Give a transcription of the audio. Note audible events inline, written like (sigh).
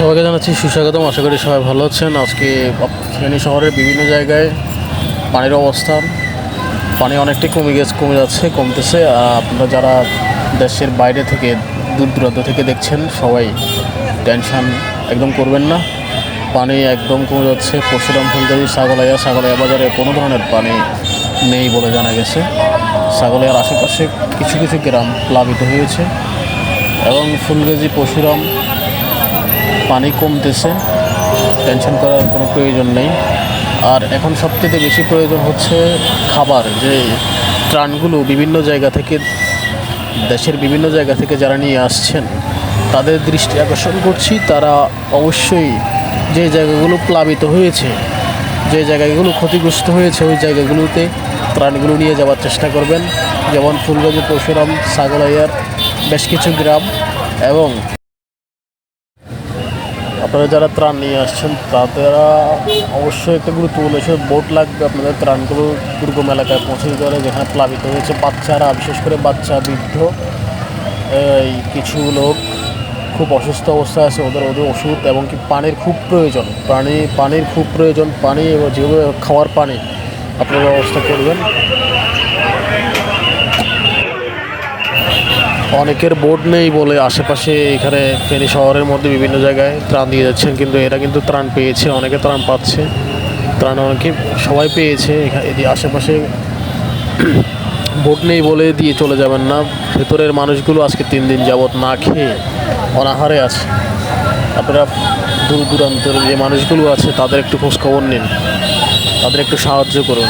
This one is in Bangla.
সবাইকে জানাচ্ছি সুস্বাগতম। আশা করি সবাই ভালো আছেন। আজকে ফেনী শহরের বিভিন্ন জায়গায় পানির অবস্থান পানি অনেকটাই কমে গেছে, কমে যাচ্ছে, কমতেছে। আপনারা যারা দেশের বাইরে থেকে দূর দূরান্ত থেকে দেখছেন, সবাই টেনশন একদম করবেন না। পানি একদম কমে যাচ্ছে। পরশুরাম ফুলগাজি সাগলাইয়া সাগলাইয়া বাজারে কোনো ধরনের পানি নেই বলে জানা গেছে। সাগলাইয়ার আশেপাশে কিছু কিছু গ্রাম প্লাবিত হয়েছে। এবং ফুলগাজি পরশুরাম পানি কমতেছে টেনশন করার কোনো প্রয়োজন নেই। আর এখন সবথেকে বেশি প্রয়োজন হচ্ছে খাবার, যে ত্রাণগুলো বিভিন্ন জায়গা থেকে, দেশের বিভিন্ন জায়গা থেকে যারা নিয়ে আসছেন, তাদের দৃষ্টি আকর্ষণ করছি। তারা অবশ্যই যে জায়গাগুলো প্লাবিত হয়েছে, যে জায়গাগুলো ক্ষতিগ্রস্ত হয়েছে, ওই জায়গাগুলোতে ত্রাণগুলো নিয়ে যাওয়ার চেষ্টা করবেন। যেমন ফুলগাজী পরশুরাম, সাগলাইয়ার, বেশ কিছু গ্রাম এবং আপনারা যারা ত্রাণ নিয়ে আসছেন, তারা অবশ্যই একটা গুরুত্বপূর্ণ বিষয় বোট লাগবে আপনাদের ত্রাণগুলো দুর্গম এলাকায় পৌঁছে দিতে হবে যেখানে প্লাবিত হয়েছে বাচ্চারা, বিশেষ করে বাচ্চা, বৃদ্ধ, এই কিছু লোক খুব অসুস্থ অবস্থায় আছে, ওদের ওদের ওষুধ এবং কি পানির খুব প্রয়োজন। পানি, পানির খুব প্রয়োজন, পানি এবং যেভাবে খাওয়ার পানি, আপনারা ব্যবস্থা করবেন। অনেকের বোর্ড নেই বলে আশেপাশে এখানে ফেনী শহরের মধ্যে বিভিন্ন জায়গায় ত্রাণ দিয়ে যাচ্ছেন, কিন্তু এরা কিন্তু ত্রাণ পেয়েছে, অনেকে ত্রাণ পাচ্ছে। ত্রাণ অনেকে সবাই পেয়েছে এখানে আশেপাশে (clears throat) বোট নেই বলে দিয়ে চলে যাবেন না। ভেতরের মানুষগুলো আজকে তিন দিন যাবৎ না খেয়ে অনাহারে আছে। আপনারা দূর দূরান্তের যে মানুষগুলো আছে, তাদের একটু খোঁজখবর নিন। তাদের একটু সাহায্য করুন।